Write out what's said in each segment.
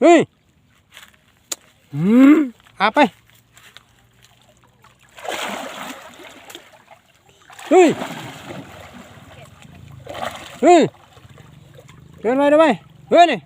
เฮ้ยอืมอาไป เฮ้ย เฮ้ยเดินไปเดินไปเฮ้ยนี่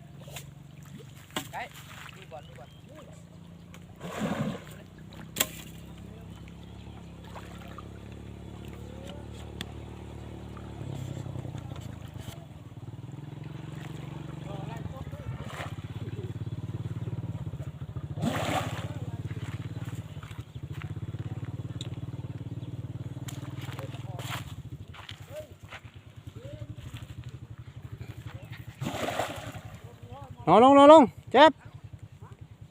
นอนลงนอนลงเจ็บ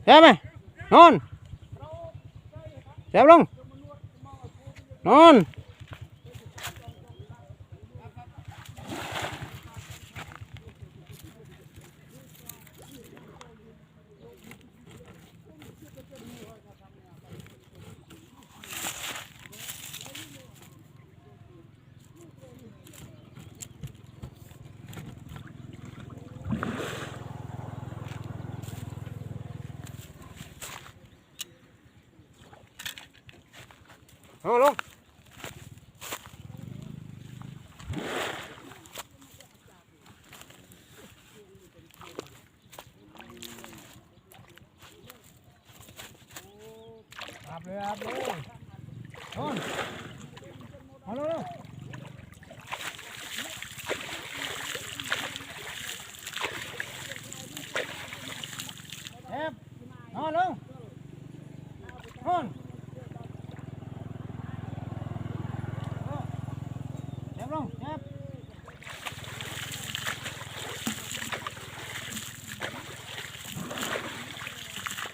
เจ็บไหมนอนเจ็บลงนอน เอาลงอาบเลยอาบเลยนอนเอาลงลงเจ็บนอนลงนอน เจ็บ ลงครับ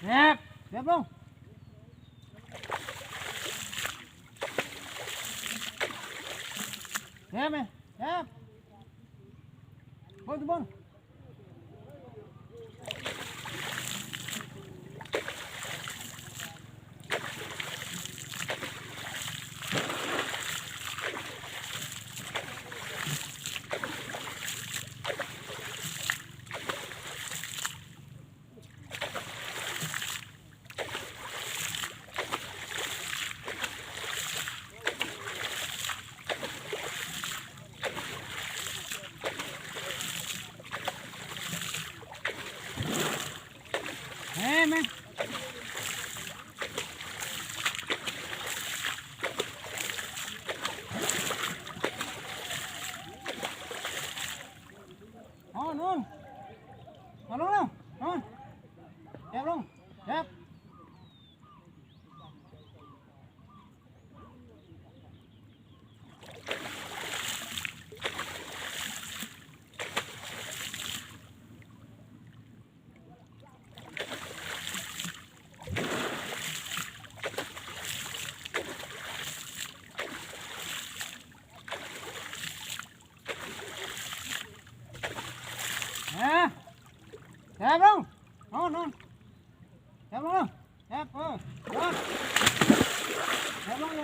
เจ็บเจ็บลงเจ็บไหมเจ็บบนบนเฮ้ยไหมนอนนอนนอนลงแล้วนอนเจ็บลงเจ็บ เอ๊ะ แอบลงนอนนอนแอบลงแอบเออนอนแอ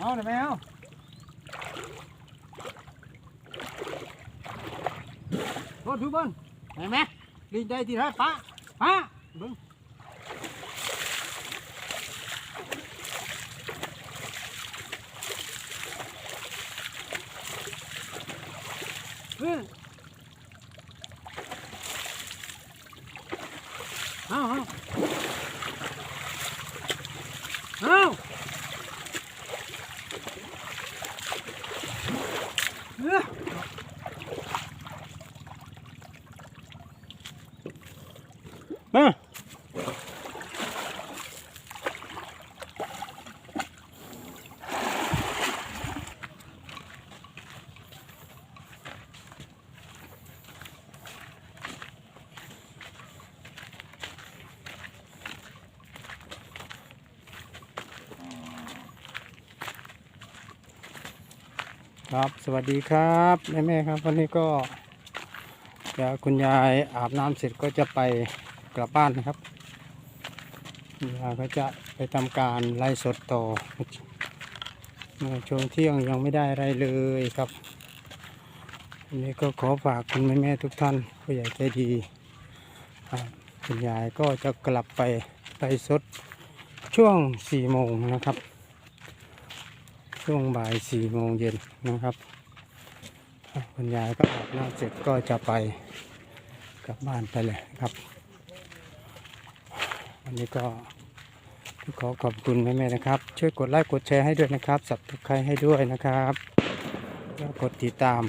เอาหน่อยแมวรถทุบนเห็นไหมดีใจที่ไรป้าป้าบึงบึ้งเอาเอา มาครับสวัสดีครับแม่แม่ครับ วันนี้ก็จะคุณยายอาบน้ำเสร็จก็จะไป กลับบ้านนะครับคุณยาก็จะไปทำการไล่สดต่อเมื่อช่วงเที่ยงยังไม่ได้อะไรเลยครับวันนี้ก็ขอฝากคุณแม่แม่ๆทุกท่านผู้ใหญ่ใจดีคุณยายก็จะกลับไปไปสดช่วงสี่โมงนะครับ ช่วงบ่ายสี่โมงเย็นนะครับคุณยายก็อาบน้ำเสร็จก็จะไปกลับบ้านไปเลยครับ วันนี้ก็ขอขอบคุณแม่ๆนะครับ ช่วยกดไลค์กดแชร์ให้ด้วยนะครับสับทุกใครให้ด้วยนะครับแล้วกดติดตาม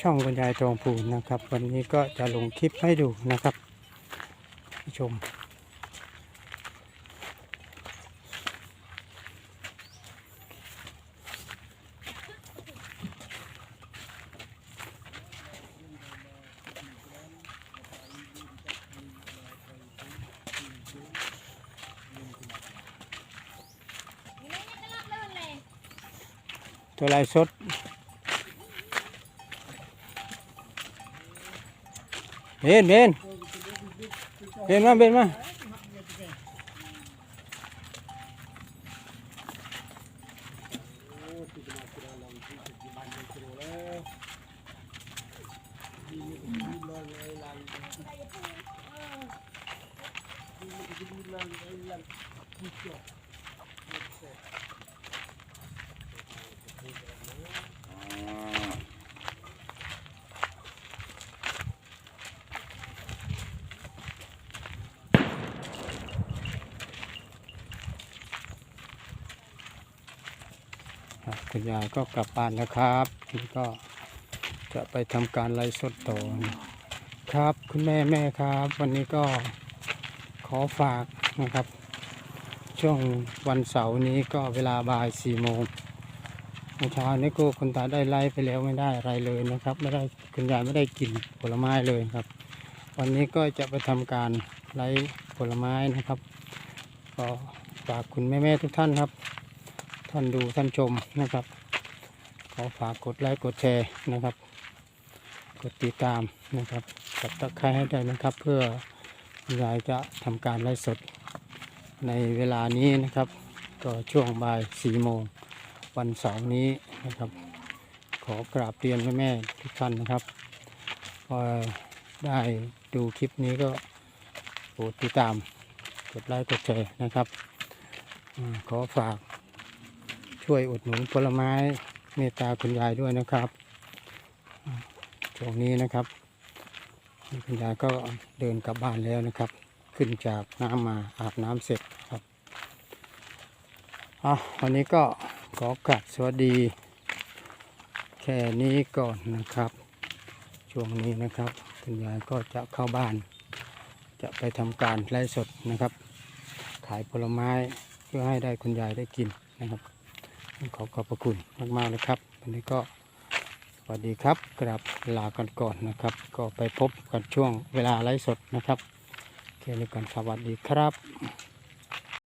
ช่องบรรยายทองผูนนะครับ วันนี้ก็จะลงคลิปให้ดูนะครับ ชม ตัวลายสดเบนเบนเบนมาเบนมา คุณยายก็กลับบ้านแล้วครับนี่ก็จะไปทำการไล่สดต่อครับคุณแม่แม่ครับ วันนี้ก็ขอฝากนะครับ ช่วงวันเสาร์นี้ก็เวลาบ่ายสี่โมงเมื่อเช้านี้ก็คุณตาได้ไล่ไปแล้วไม่ได้อะไรเลยนะครับ ไม่ได้คุณยายไม่ได้กินผลไม้เลยครับ วันนี้ก็จะไปทำการไล่ผลไม้นะครับ ก็ฝากคุณแม่แม่ๆทุกท่านครับ ท่านดูท่านชมนะครับ ขอฝากกดไลค์กดแชร์นะครับ กดติดตามนะครับกับตะไคร้ให้ได้นะครับ เพื่อยายจะทำการไลฟ์สด ในเวลานี้นะครับ ก็ช่วงบ่ายสี่โมงวันเสาร์นี้นะครับ ขอกราบเรียนแม่แม่ทุกท่านนะครับพอได้ดูคลิปนี้ก็โปรดติดตามกดไลค์กดแชร์นะครับ ขอฝาก ช่วยอุดหนุนผลไม้เมตตาคุณยายด้วยนะครับช่วงนี้นะครับคุณยายก็เดินกลับบ้านแล้วนะครับ ขึ้นจากน้ำมาอาบน้ำเสร็จครับอะวันนี้ก็ขอกลับสวัสดี แค่นี้ก่อนนะครับ ช่วงนี้นะครับคุณยายก็จะเข้าบ้าน จะไปทำการไล่สดนะครับ ขายผลไม้เพื่อให้ได้คุณยายได้กินนะครับ ขอขอบพระคุณมากๆเลยครับ วันนี้ก็สวัสดีครับกราบลากันก่อนนะครับ ก็ไปพบกันช่วงเวลาไลฟ์สดนะครับเคลียร์กันสวัสดีครับ